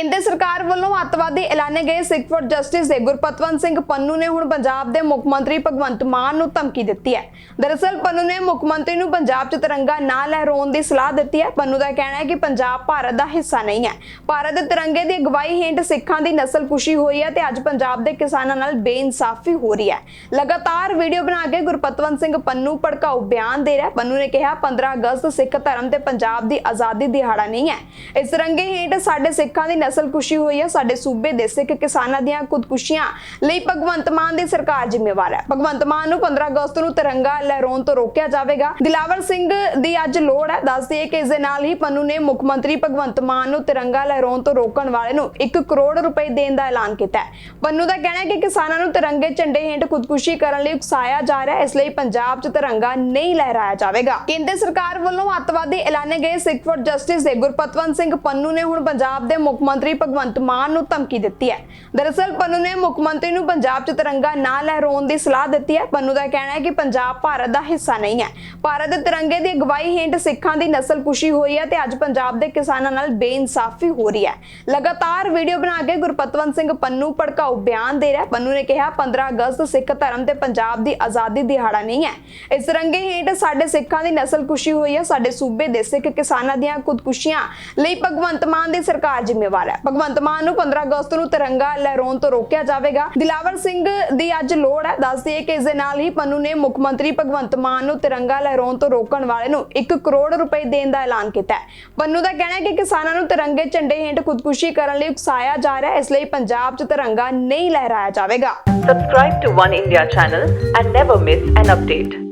in ਕੇਂਦਰ ਸਰਕਾਰ ਵੱਲੋਂ ਅੱਤਵਾਦੀ ਐਲਾਨੇ ਗਏ ਸਿੱਖ ਫॉर ਜਸਟਿਸ ਦੇ ਗੁਰਪਤਵੰਤ ਸਿੰਘ ਪੰਨੂ ਨੇ ਹੁਣ ਪੰਜਾਬ ਦੇ ਮੁੱਖ ਮੰਤਰੀ ਭਗਵੰਤ ਮਾਨ ਨੂੰ ਧਮਕੀ ਦਿੱਤੀ ਹੈ। ਦਰਅਸਲ, ਪੰਨੂ ਨੇ ਮੁੱਖ ਮੰਤਰੀ ਨੂੰ ਪੰਜਾਬ 'ਚ ਤਿਰੰਗਾ ਨਾ ਲਹਿਰਾਉਣ ਦੀ ਸਲਾਹ ਦਿੱਤੀ ਹੈ। ਪੰਨੂ ਦਾ ਕਹਿਣਾ ਹੈ ਕਿ ਪੰਜਾਬ ਭਾਰਤ ਦਾ ਹਿੱਸਾ ਨਹੀਂ ਹੈ। ਭਾਰਤ ਦੇ ਤਿਰੰਗੇ ਦੀ ਅਗਵਾਈ ਹੇਠ ਸਿੱਖਾਂ ਦੀ ਨਸਲਕੁਸ਼ੀ ਹੋਈ ਹੈ ਤੇ ਅੱਜ ਪੰਜਾਬ ਦੇ ਕਿਸਾਨਾਂ ਨਾਲ ਬੇਇਨਸਾਫੀ ਹੋ ਰਹੀ ਹੈ। ਲਗਾਤਾਰ ਵੀਡੀਓ ਬਣਾ ਕੇ ਗੁਰਪਤਵੰਤ ਸਿੰਘ ਪੰਨੂ ਭੜਕਾਊ ਬਿਆਨ ਦੇ ਰਿਹਾ ਪੰਨੂ ਨੇ ਕਿਹਾ 15 ਅਗਸਤ ਸਿੱਖ ਧਰਮ ਤੇ ਪੰਜਾਬ ਦੀ ਆਜ਼ਾਦੀ ਦਿਹਾੜਾ ਨਹੀਂ ਹੈ। ਇਸ ਤਿਰੰਗੇ ਹੇਠ ਸਾਡੇ ਸਿੱਖਾਂ ਦੀ ਨਸਲ ਨਸਲਕੁਸ਼ੀ ਹੋਈ ਹੈ ਸਾਡੇ ਸੂਬੇ ਦੇ ਸਿੱਖ ਕਿਸਾਨਾਂ ਦੀਆਂ ਖੁਦਕੁਸ਼ੀਆਂ ਲਈ ਭਗਵੰਤ ਮਾਨ ਦੀ ਸਰਕਾਰ ਜ਼ਿੰਮੇਵਾਰ ਹੈ। ਭਗਵੰਤ ਮਾਨ ਨੂੰ 15 ਅਗਸਤ ਨੂੰ ਤਿਰੰਗਾ ਲਹਿਰਾਉਣ ਤੋਂ ਰੋਕਿਆ ਜਾਵੇਗਾ। ਦਿਲਾਵਰ ਸਿੰਘ ਦੀ ਅੱਜ ਲੋੜ ਹੈ। ਦੱਸਦੀ ਹੈ ਕਿ ਇਸ ਦੇ ਨਾਲ ਹੀ ਪੰਨੂ ਨੇ ਮੁੱਖ ਮੰਤਰੀ ਭਗਵੰਤ ਮਾਨ ਨੂੰ ਤਿਰੰਗਾ ਲਹਿਰਾਉਣ ਤੋਂ ਰੋਕਣ ਵਾਲੇ ਨੂੰ 1 ਕਰੋੜ ਰੁਪਏ ਦੇਣ ਦਾ ਐਲਾਨ ਕੀਤਾ ਹੈ। ਪੰਨੂ ਦਾ ਕਹਿਣਾ ਹੈ ਕਿ ਕਿਸਾਨਾਂ ਨੂੰ ਤਿਰੰਗੇ ਝੰਡੇ ਹੇਠ ਖੁਦਕੁਸ਼ੀ ਕਰਨ ਲਈ ਉਕਸਾਇਆ ਜਾ ਰਿਹਾ ਹੈ। ਇਸ ਲਈ ਪੰਜਾਬ 'ਚ ਤਿਰੰਗਾ ਨਹੀਂ ਲਹਿਰਾਇਆ ਜਾਵੇਗਾ। ਕੇਂਦਰ ਸਰਕਾਰ ਵੱਲੋਂ ਅੱਤਵਾਦੀ ਐਲਾਨੇ ਗਏ ਸਿੱਖ ਫੋਰ ਜਸਟਿਸ ਦੇ ਗੁਰਪਤਵੰਤ ਸਿੰਘ ਪੰਨੂ ਨੇ ਹੁਣ ਪੰਜਾਬ ਦੇ ਮੁੱਖ ਮੰਤਰੀ ਭਗਵੰਤ ਮਾਨ ਨੂੰ ਧਮਕੀ ਦਿੱਤੀ ਹੈ। ਦਰਅਸਲ ਪੰਨੂ ਨੇ ਮੁੱਖ ਮੰਤਰੀ ਨੂੰ ਪੰਜਾਬ 'ਚ ਤਿਰੰਗਾ ਨਾ ਲਹਿਰਾਉਣ ਦੀ ਸਲਾਹ ਦਿੱਤੀ ਹੈ। ਪੰਨੂ ਦਾ ਕਹਿਣਾ ਹੈ ਕਿ ਪੰਜਾਬ ਭਾਰਤ ਦਾ ਹਿੱਸਾ ਨਹੀਂ ਹੈ। ਭਾਰਤ ਦੇ ਤਿਰੰਗੇ ਦੀ ਅਗਵਾਈ ਹੇਠ ਸਿੱਖਾਂ ਦੀ ਨਸਲਕੁਸ਼ੀ ਹੋਈ ਹੈ ਤੇ ਅੱਜ ਪੰਜਾਬ ਦੇ ਕਿਸਾਨਾਂ ਨਾਲ ਬੇਇਨਸਾਫੀ ਹੋ ਰਹੀ ਹੈ। ਲਗਾਤਾਰ ਵੀਡੀਓ ਬਣਾ ਕੇ ਗੁਰਪਤਵੰਤ ਸਿੰਘ ਪੰਨੂ ਭੜਕਾਊ ਬਿਆਨ ਦੇ ਰਿਹਾ ਪੰਨੂ ਨੇ ਕਿਹਾ 15 ਅਗਸਤ ਸਿੱਖ ਧਰਮ ਤੇ ਪੰਜਾਬ ਦੀ ਆਜ਼ਾਦੀ ਦਿਹਾੜਾ ਨਹੀਂ ਹੈ। ਇਸ ਤਿਰੰਗੇ ਹੇਠ ਸਾਡੇ ਸਿੱਖਾਂ ਦੀ ਨਸਲਕੁਸ਼ੀ ਹੋਈ ਹੈ। ਸਾਡੇ ਸੂਬੇ ਦੇ ਸਿੱਖ ਕਿਸਾਨਾਂ ਦੀਆਂ ਖੁਦਕੁਸ਼ੀਆਂ ਲਈ ਭਗਵੰਤ ਮਾਨ ਦੀ ਸਰਕਾਰ ਜ਼ਿੰਮੇਵਾਰ ਹੈ। ਭਗਵੰਤ ਮਾਨ ਨੂੰ 15 ਅਗਸਤ ਨੂੰ ਤਿਰੰਗਾ ਲਹਿਰਾਉਣ ਤੋਂ ਰੋਕਿਆ ਜਾਵੇਗਾ। ਦਿਲਾਵਰ ਸਿੰਘ ਦੀ ਅੱਜ ਲੋੜ ਹੈ। ਦੱਸਦੀ ਹੈ ਕਿ ਇਸ ਦੇ ਨਾਲ ਹੀ ਪੰਨੂ ਨੇ ਮੁੱਖ ਮੰਤਰੀ ਭਗਵੰਤ ਮਾਨ ਨੂੰ ਤਿਰੰਗਾ ਲਹਿਰਾਉਣ ਤੋਂ ਰੋਕਣ ਵਾਲੇ ਨੂੰ 1 ਕਰੋੜ ਰੁਪਏ ਦੇਣ ਦਾ ਐਲਾਨ ਕੀਤਾ ਹੈ। ਪੰਨੂ ਦਾ ਕਹਿਣਾ ਹੈ ਕਿ ਕਿਸਾਨਾਂ ਨੂੰ ਤਿਰੰਗੇ ਝੰਡੇ ਹੇਠ ਖੁਦਕੁਸ਼ੀ ਕਰਨ ਲਈ ਉਕਸਾਇਆ ਜਾ ਰਿਹਾ ਹੈ। ਇਸ ਲਈ ਪੰਜਾਬ 'ਚ ਤਿਰੰਗਾ ਨਹੀਂ ਲਹਿਰਾਇਆ ਜਾਵੇਗਾ। Subscribe to One India channel and never miss an update.